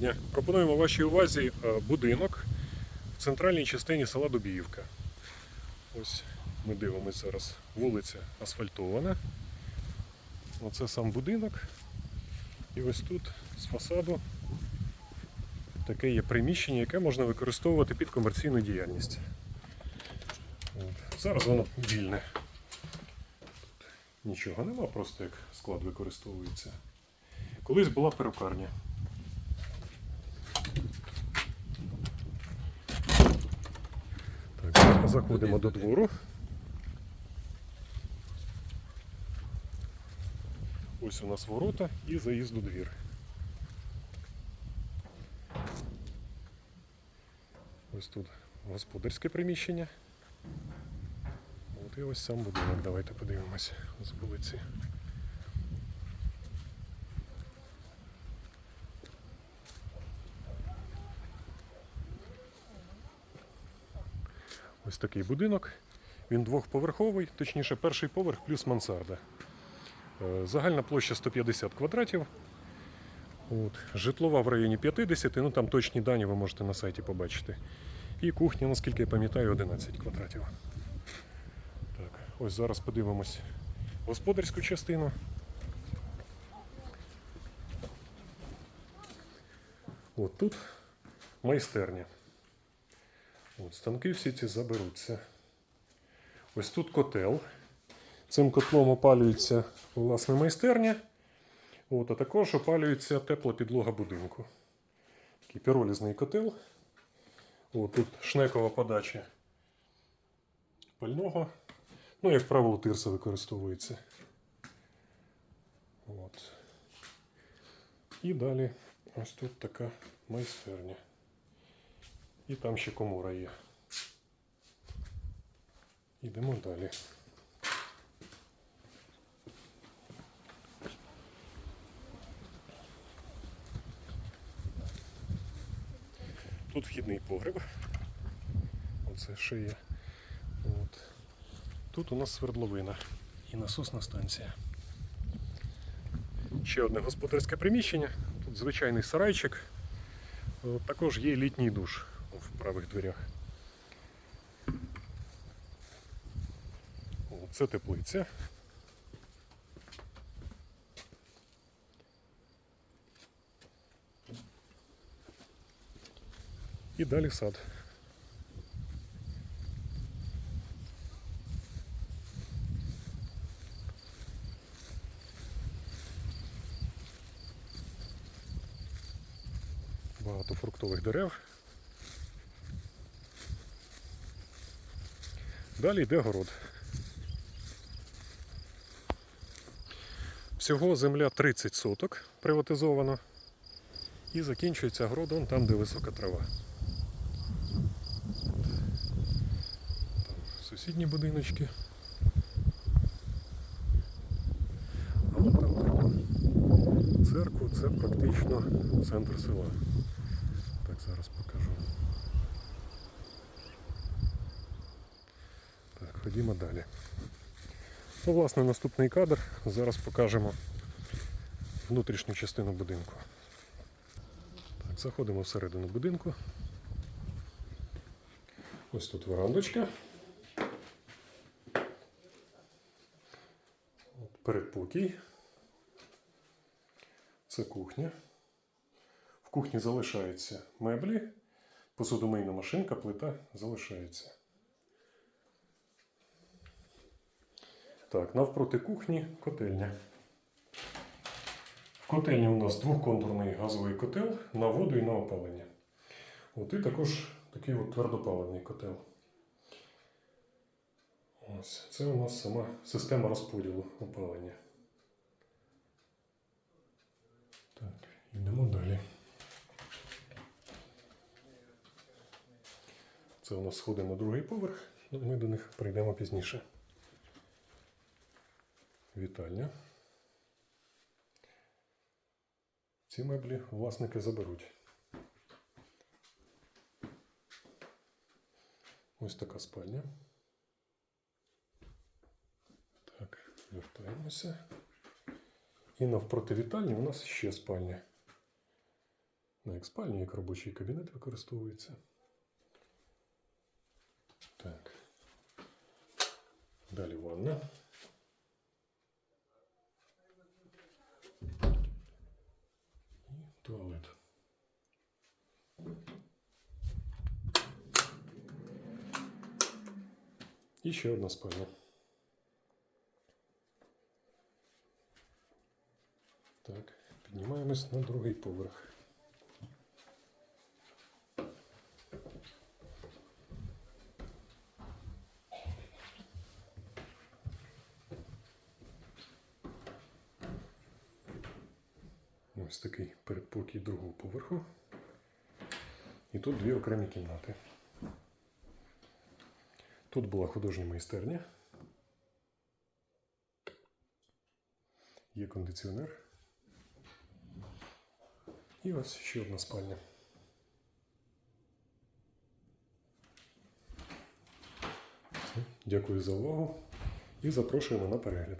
дня. Пропонуємо вашій увазі е, будинок в центральній частині села Дубіївка. Ось ми дивимося зараз. Вулиця асфальтована. Оце сам будинок. І ось тут з фасаду таке є приміщення, яке можна використовувати під комерційну діяльність. От. Зараз воно вільне. Тут нічого нема, просто як склад використовується. Колись була перукарня. Так, заходимо до двору. Ось у нас ворота і заїзд у двір. Ось тут господарське приміщення. От і ось сам будинок. Давайте подивимось з вулиці. Ось такий будинок. Він двохповерховий, точніше, перший поверх плюс мансарда. Е, Загальна площа 150 квадратів. От. Житлова в районі 50, ну там точні дані ви можете на сайті побачити. І кухня, наскільки я пам'ятаю, 11 квадратів. Так, ось зараз подивимось господарську частину. От тут майстерня. От, станки всі ці заберуться. Ось тут котел. Цим котлом опалюється власне майстерня. От, а також опалюється тепла підлога будинку. Такий піролізний котел. От, тут шнекова подача пального. Ну, як правило, тирса використовується. От. І далі ось тут така майстерня. І там ще комора є. Йдемо далі. Тут вхідний погреб. Оце шия. От. Тут у нас свердловина і насосна станція. Ще одне господарське приміщення. Тут звичайний сарайчик. Також є літній душ в правих дверях. От, Це теплиця. І далі сад. Багато фруктових дерев. Далі йде город. Всього земля 30 соток приватизовано. І закінчується город он там, де висока трава. Там сусідні будиночки. А от там церкву, це практично центр села. Так, зараз покажу. Ходімо далі. Ну, власне, наступний кадр. Зараз покажемо внутрішню частину будинку. Так, заходимо всередину будинку. Ось тут верандочка. Передпокій. Це кухня. В кухні залишаються меблі, посудомийна машинка, плита залишається. Так, навпроти кухні котельня. В котельні у нас двохконтурний газовий котел на воду і на опалення. От і також такий от твердопаливний котел. Ось це у нас сама система розподілу опалення. Так, йдемо далі. Це у нас сходи на другий поверх, ну, ми до них прийдемо пізніше. Вітальня. Ці меблі власники заберуть. Ось така спальня. Так, вертаємося. І навпроти вітальні у нас ще спальня. Ну, як спальня, як робочий кабінет використовується. Так. Далі ванна. туалет. І ще одна спальня. Так, піднімаємось на другий поверх. Ось такий передпокій другого поверху. І тут дві окремі кімнати. Тут була художня майстерня. Є кондиціонер. І ось ще одна спальня. Дякую за увагу і запрошуємо на перегляд.